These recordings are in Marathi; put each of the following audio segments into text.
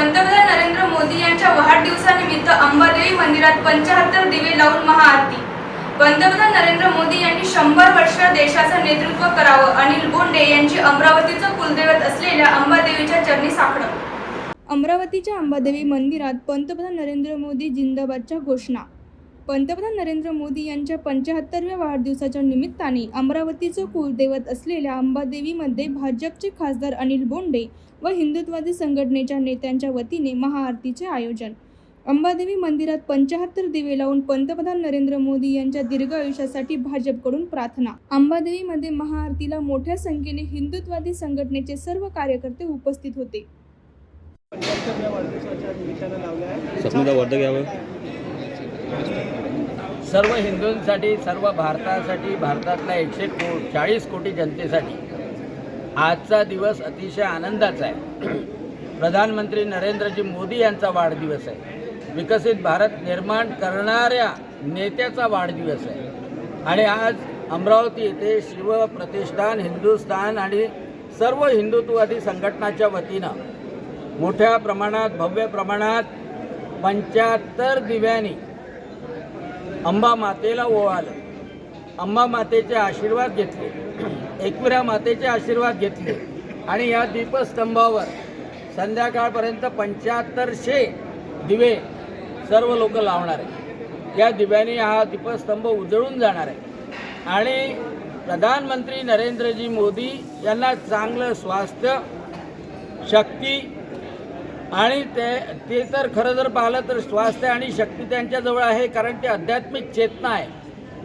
पंतप्रधान नरेंद्र मोदी यांच्या वाढदिवसानिमित्त अंबादेवी मंदिरात पंचाहत्तर दिवे लावून महाआरती. पंतप्रधान नरेंद्र मोदी यांनी शंभर वर्ष देशाचं नेतृत्व करावं. अनिल बोंडे यांची अमरावतीचं कुलदैवत असलेल्या अंबादेवीच्या चरणी साकडं. अमरावतीच्या अंबादेवी मंदिरात पंतप्रधान नरेंद्र मोदी जिंदाबादच्या घोषणा पंतप्रधान नरेंद्र मोदी यांच्या पंचाहत्तरव्या वाढदिवसाच्या निमित्ताने अमरावतीचं कुलदैवत असलेल्या अंबादेवीमध्ये भाजपचे खासदार अनिल बोंडे व हिंदुत्वादी संघटनेच्या नेत्यांच्या वतीने महाआरतीचे आयोजन. अंबादेवी मंदिरात पंचाहत्तर दिवे लावून पंतप्रधान नरेंद्र मोदी यांच्या दीर्घ आयुष्यासाठी भाजपकडून प्रार्थना. अंबादेवीमध्ये महाआरतीला मोठ्या संख्येने हिंदुत्वादी संघटनेचे सर्व कार्यकर्ते उपस्थित होते. सर्व हिंदूंसाठी सर्व भारतासाठी भारतातल्या एकशे को चाळीस कोटी जनतेसाठी आजचा दिवस अतिशय आनंदाचा आहे. प्रधानमंत्री नरेंद्रजी मोदी यांचा वाढदिवस आहे. विकसित भारत निर्माण करणाऱ्या नेत्याचा वाढदिवस आहे. आणि आज अमरावती येथे शिवप्रतिष्ठान हिंदुस्थान आणि सर्व हिंदुत्ववादी संघटनाच्या वतीनं मोठ्या प्रमाणात भव्य प्रमाणात पंच्याहत्तर दिव्यांनी अंबा मातेला ओवाळलं. अंबा मातेचे आशीर्वाद घेतले. एकविरा मातेचे आशीर्वाद घेतले. आणि या दीपस्तंभावर संध्याकाळपर्यंत पंच्याहत्तरशे दिवे सर्व लोक लावणार आहे या दिव्याने हा दीपस्तंभ उजळून जाणार आहे. आणि प्रधानमंत्री नरेंद्रजी मोदी यांना चांगलं स्वास्थ्य शक्ती आणि ते ते तर खरं जर पाहिलं तर स्वास्थ्य आणि शक्ती त्यांच्याजवळ आहे कारण ते आध्यात्मिक चेतना आहे.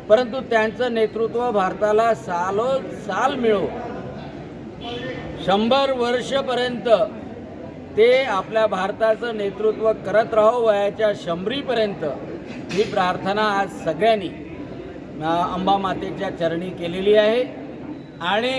परंतु त्यांचं नेतृत्व भारताला सालो साल मिळो. शंभर वर्षपर्यंत ते आपल्या भारताचं नेतृत्व करत राहो वयाच्या शंभरीपर्यंत. ही प्रार्थना आज सगळ्यांनी अंबामातेच्या अंबा मातेच्या चरणी केलेली आहे. आणि